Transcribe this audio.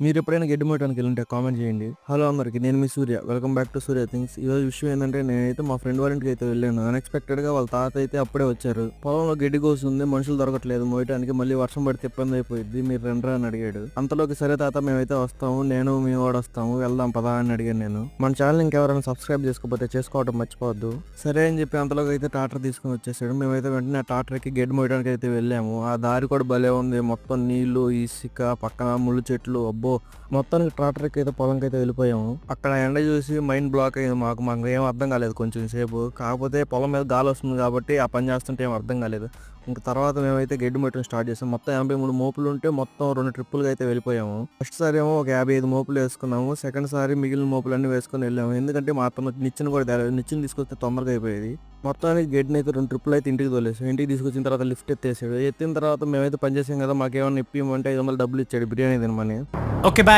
మీరు ఎప్పుడైనా గడ్డి మోయటానికి వెళ్ళుంటే కామెంట్ చేయండి. హలో అందరికి నేను మీ Surya. Welcome back to Surya things. ఈ రోజు విషయం ఏంటంటే నేనైతే మా ఫ్రెండ్ వాళ్ళ ఇంటికి అయితే వెళ్ళాను. అన్ఎక్స్పెక్టెడ్గా వాళ్ళ తాత అయితే అప్పుడే వచ్చారు. పొలంలో గడ్డి కోస్తుంది మనుషులు దొరకట్లేదు. మోయటానికి మళ్ళీ వర్షం పడితే ఇబ్బంది అయిపోయింది మీరు రండ్రా అని అడిగాడు. అంతలోకి సరే తాత మేమైతే వస్తాము. నేను మేము వాడు వస్తాము. వెళ్దాం పదా అని అడిగాను నేను. మన ఛానల్ ఇంకెవరైనా సబ్స్క్రైబ్ చేసుకోకపోతే చేసుకోవడం మర్చిపోవద్దు. సరే అని చెప్పి అంతలోకి అయితే టాటర్ తీసుకుని వచ్చేసాడు. మేమైతే వెంటనే ఆ టాటర్కి గడ్డి మోయడానికి అయితే వెళ్ళాము. ఆ దారి కూడా భలే ఉంది. మొత్తం నీళ్ళు ఇసుక పక్కన ముళ్ళు చెట్లు. అబ్బో! మొత్తానికి ట్రాక్టర్కి అయితే పొలంకి అయితే వెళ్ళిపోయాము. అక్కడ ఎండ చూసి మైండ్ బ్లాక్ అయింది. మాకు మాకు ఏం అర్థం కాలేదు కొంచెం సేపు. కాకపోతే పొలం మీద గాలి వస్తుంది కాబట్టి ఆ పని చేస్తుంటే ఏం అర్థం కాలేదు. ఇంక తర్వాత మేమైతే గడ్డి మట్టం స్టార్ట్ చేసాం. మొత్తం ఎనభై మూడు మోపులు ఉంటే మొత్తం రెండు ట్రిప్పులుగా అయితే వెళ్ళిపోయాము. ఫస్ట్ సారి ఏమో ఒక యాభై ఐదు మోపులు వేసుకున్నాము. సెకండ్ సారి మిగిలిన మోపులన్నీ వేసుకొని వెళ్ళాము. ఎందుకంటే మా అతను నిచ్చెన కూడా తేలేదు. నిచ్చెన తీసుకొస్తే తొందరగా అయిపోయేది. మొత్తానికి గేట్ని అయితే రెండు ట్రిప్పులు అయితే ఇంటికి తోలేసాం. ఇంటికి తీసుకొచ్చిన తర్వాత లిఫ్ట్ ఎత్తేసాడు. ఎత్తిన తర్వాత మేమైతే పనిచేసాం కదా మాకేమన్నా ఇప్పిమంటే ఐదు వందలు డబ్బులు ఇచ్చాడు బిర్యానీ తినమని. Okay bye.